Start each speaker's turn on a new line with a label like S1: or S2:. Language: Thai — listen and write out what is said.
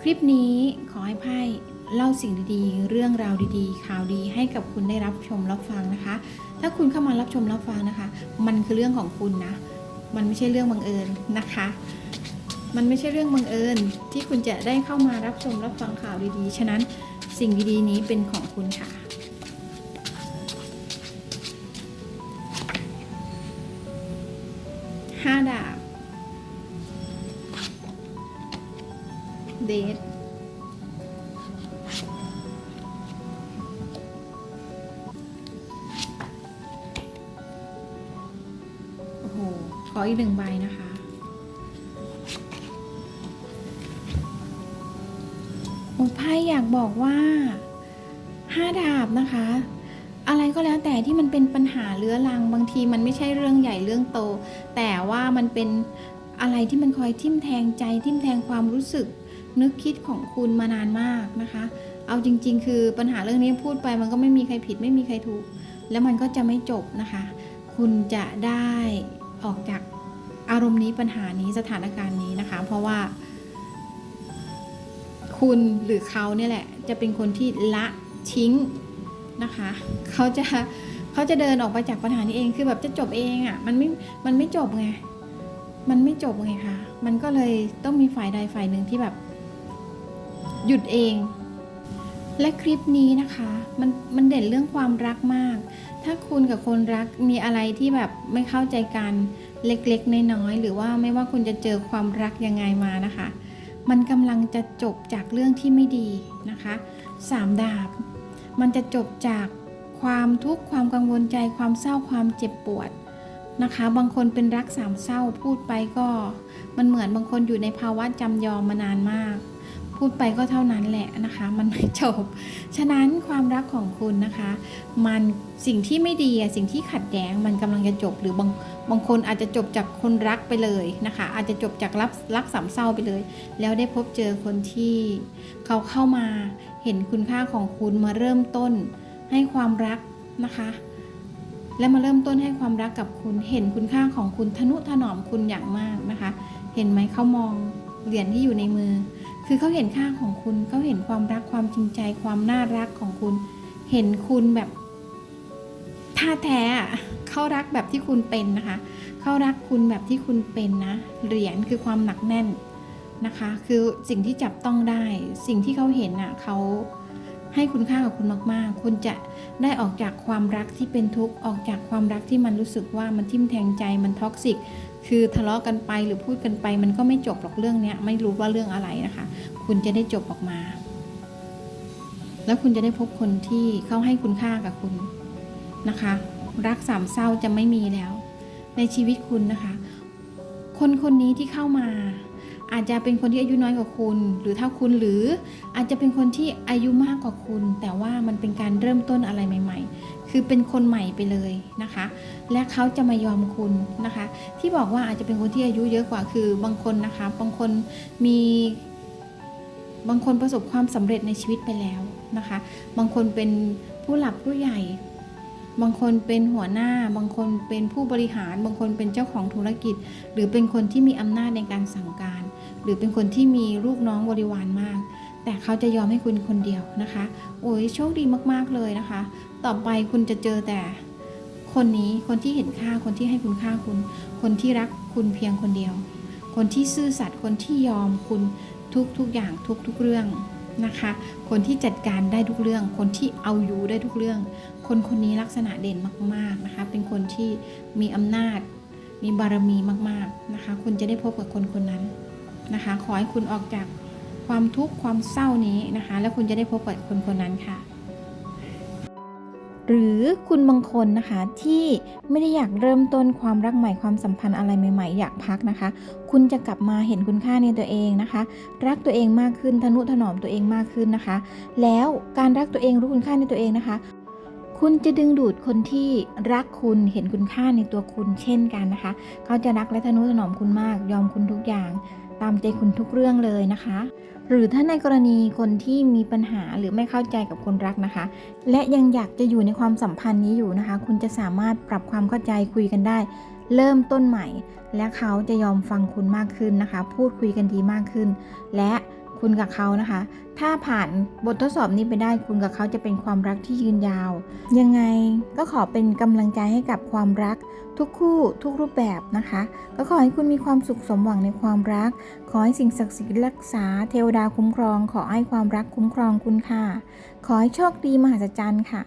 S1: คลิปนี้ขอให้ไพ่เล่าสิ่งดีๆ เรื่องราวดีๆ ข่าวดีให้กับคุณได้รับชมรับฟังนะคะ ถ้าคุณเข้ามารับชมรับฟังนะคะ มันคือเรื่องของคุณนะ มันไม่ใช่เรื่องบังเอิญนะคะ มันไม่ใช่เรื่องบังเอิญที่คุณจะได้เข้ามารับชมรับฟังข่าวดีๆ ฉะนั้นสิ่งดีๆนี้เป็นของคุณค่ะ เดทโอ้โห ขออีกหนึ่งใบนะคะ โอ้ไพ่อยากบอกว่าห้าดาบนะคะ อะไรก็แล้วแต่ที่มันเป็นปัญหาเรื้อรังบางทีมันไม่ใช่เรื่องใหญ่เรื่องโต แต่ว่ามันเป็นอะไรที่มันคอยทิ่มแทงใจทิ่มแทงความรู้สึก นึกคิดของคุณมานานมากนะคะ เอาจริง ๆ คือปัญหาเรื่องนี้พูดไปมันก็ไม่มีใครผิดไม่มีใครถูก แล้วมันก็จะไม่จบนะคะ คุณจะได้ออกจากอารมณ์นี้ปัญหานี้สถานการณ์นี้นะคะ เพราะว่า คุณหรือเขาเนี่ยแหละ จะเป็นคนที่ละทิ้งนะคะเขาจะเขาจะเดินออกไปจากปัญหานี้เองคือแบบจะจบเองอะ่ะมันไม่มันไม่จบไงมันไม่จบไงคะมันก็เลยต้องมีฝ่ายใดฝ่ายหนึ่งที่แบบ หยุดเอง และคลิปนี้นะคะมันมันเด่นเรื่องความรักมาก ถ้าคุณกับคนรักมีอะไรที่แบบไม่เข้าใจกันเล็กๆน้อยๆหรือว่าไม่ว่าคุณจะเจอความรักยังไงมานะคะ มันกำลังจะจบจากเรื่องที่ไม่ดีนะคะสามดาบ มันจะจบจากความทุกข์ความกังวลใจความเศร้าความเจ็บปวดนะคะ บางคนเป็นรักสามเศร้าพูดไปก็ มันเหมือนบางคนอยู่ในภาวะจำยอมมานานมาก พูดไปก็เท่านั้นแหละนะคะ มันไม่จบ ฉะนั้นความรักของคุณนะคะ มันสิ่งที่ไม่ดีสิ่งที่ขัดแย้งมันกำลังจะจบหรือบางบางคนอาจจะจบจากคนรักไปเลยนะคะ อาจจะจบจากรักรักสามเศร้าไปเลย แล้วได้พบเจอคนที่เขาเข้ามาเห็นคุณค่าของคุณมาเริ่มต้นให้ความรักนะคะและมาเริ่มต้นให้ความรักกับคุณเห็นคุณค่าของคุณทนุถนอมคุณอย่างมากนะคะ เห็นไหมเขามองเหรียญที่อยู่ในมือ คือเขาเห็นค่าของคุณเขาเห็นความรักความจริงใจความน่ารักของคุณ เห็นคุณแบบท่าแท้อะเขารักแบบที่คุณเป็นนะคะเขารักคุณแบบที่คุณเป็นนะ เหรียญคือความหนักแน่นนะคะ คือสิ่งที่จับต้องได้ สิ่งที่เขาเห็นอะเขาให้คุณค่ากับคุณมากๆ คุณจะได้ออกจากความรักที่เป็นทุกข์ ออกจากความรักที่มันรู้สึกว่ามันทิ่มแทงใจ มันท็อกซิก คือทะเลาะกันไปหรือพูดกันไป มันก็ไม่จบหรอกเรื่องเนี้ยไม่รู้ว่าเรื่องอะไรนะคะ คุณจะได้จบออกมา แล้วคุณจะได้พบคนที่เขาให้คุณค่ากับคุณนะคะ รักสามเศร้าจะไม่มีแล้ว ในชีวิตคุณนะคะ คนคนนี้ที่เข้ามา อาจจะเป็นคนที่อายุน้อยกว่าคุณ หรือเท่าคุณหรืออาจจะเป็นคนที่อายุมากกว่าคุณ แต่ว่ามันเป็นการเริ่มต้นอะไรใหม่ ๆ คือเป็นคนใหม่ไปเลยนะคะ และเขาจะมายอมคุณนะคะ ที่บอกว่าอาจจะเป็นคนที่อายุเยอะกว่าคือบางคนนะคะบางคนมีบางคนประสบความสำเร็จในชีวิตไปแล้วนะคะ บางคนเป็นผู้หลักผู้ใหญ่ บางคนเป็นหัวหน้า บางคนเป็นผู้บริหาร บางคนเป็นเจ้าของธุรกิจ หรือเป็นคนที่มีอำนาจในการสั่งการ หรือเป็นคนที่มีลูกน้องบริวารมาก แต่เขาจะยอมให้คุณคนเดียวนะคะ โอ้ยโชคดีมากๆเลยนะคะ ต่อไปคุณจะเจอแต่ คนนี้คนที่เห็นค่าคนที่ให้คุณค่าคุณ คนที่รักคุณเพียงคนเดียว คนที่ซื่อสัตย์คนที่ยอมคุณทุกทุกอย่างทุกทุกเรื่องนะคะ คนที่จัดการได้ทุกเรื่อง คนที่เอาอยู่ได้ทุกเรื่อง คนคนนี้ลักษณะเด่นมากๆนะคะ เป็นคนที่มีอำนาจ มีบารมีมากๆนะคะ คุณจะได้พบกับคนคนนั้นนะคะ ขอให้คุณออกจากความทุกข์ความเศร้านี้นะคะ แล้วคุณจะได้พบกับคนคนนั้นค่ะ หรือคุณบางคนนะคะที่ไม่ได้อยากเริ่มต้นความรักใหม่ความสัมพันธ์อะไรใหม่ ๆ อยากพักนะคะ คุณจะกลับมาเห็นคุณค่าในตัวเองนะคะ รักตัวเองมากขึ้นทนุถนอมตัวเองมากขึ้นนะคะ แล้วการรักตัวเองรู้คุณค่าในตัวเองนะคะคุณจะดึงดูดคนที่รักคุณเห็นคุณค่าในตัวคุณเช่นกันนะคะ เขาจะรักและทนุถนอมคุณมาก ยอมคุณทุกอย่าง ตามใจคุณทุกเรื่องเลยนะคะ หรือถ้าในกรณีคนที่มีปัญหาหรือไม่เข้าใจกับคนรักนะคะ และยังอยากจะอยู่ในความสัมพันธ์นี้อยู่นะคะ คุณจะสามารถปรับความเข้าใจคุยกันได้ เริ่มต้นใหม่ และเขาจะยอมฟังคุณมากขึ้นนะคะ พูดคุยกันดีมากขึ้น และ คุณกับเขานะคะ ถ้าผ่านบททดสอบนี้ไปได้คุณกับเขาจะเป็นความรักที่ยืนยาว ยังไงก็ขอเป็นกำลังใจให้กับความรักทุกคู่ทุกรูปแบบนะคะ ก็ขอให้คุณมีความสุขสมหวังในความรัก ขอให้สิ่งศักดิ์สิทธิ์รักษาเทวดาคุ้มครอง ขอให้ความรักคุ้มครองคุณค่ะ ขอให้โชคดีมหัศจรรย์ค่ะ